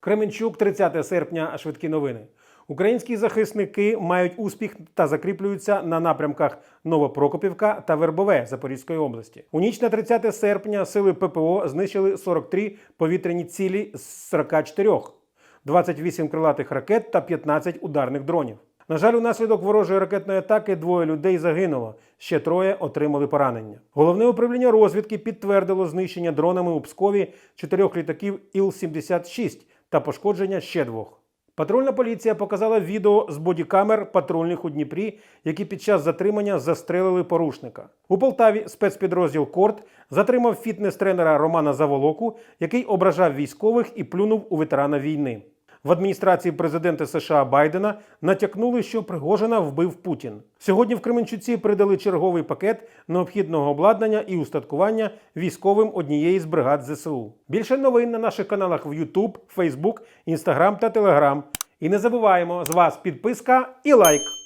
Кременчук, 30 серпня. Швидкі новини. Українські захисники мають успіх та закріплюються на напрямках Новопрокопівка та Вербове Запорізької області. У ніч на 30 серпня сили ППО знищили 43 повітряні цілі з 44, 28 крилатих ракет та 15 ударних дронів. На жаль, унаслідок ворожої ракетної атаки двоє людей загинуло, ще троє отримали поранення. Головне управління розвідки підтвердило знищення дронами у Пскові чотирьох літаків Іл-76 та пошкодження ще двох. Патрульна поліція показала відео з бодікамер патрульних у Дніпрі, які під час затримання застрелили порушника. У Полтаві спецпідрозділ Корт затримав фітнес-тренера Романа Заволоку, який ображав військових і плюнув у ветерана війни. В адміністрації президента США Байдена натякнули, що Пригожина вбив Путін. Сьогодні в Кременчуці передали черговий пакет необхідного обладнання і устаткування військовим однієї з бригад ЗСУ. Більше новин на наших каналах в YouTube, Facebook, Instagram та Telegram. І не забуваємо з вас підписка і лайк.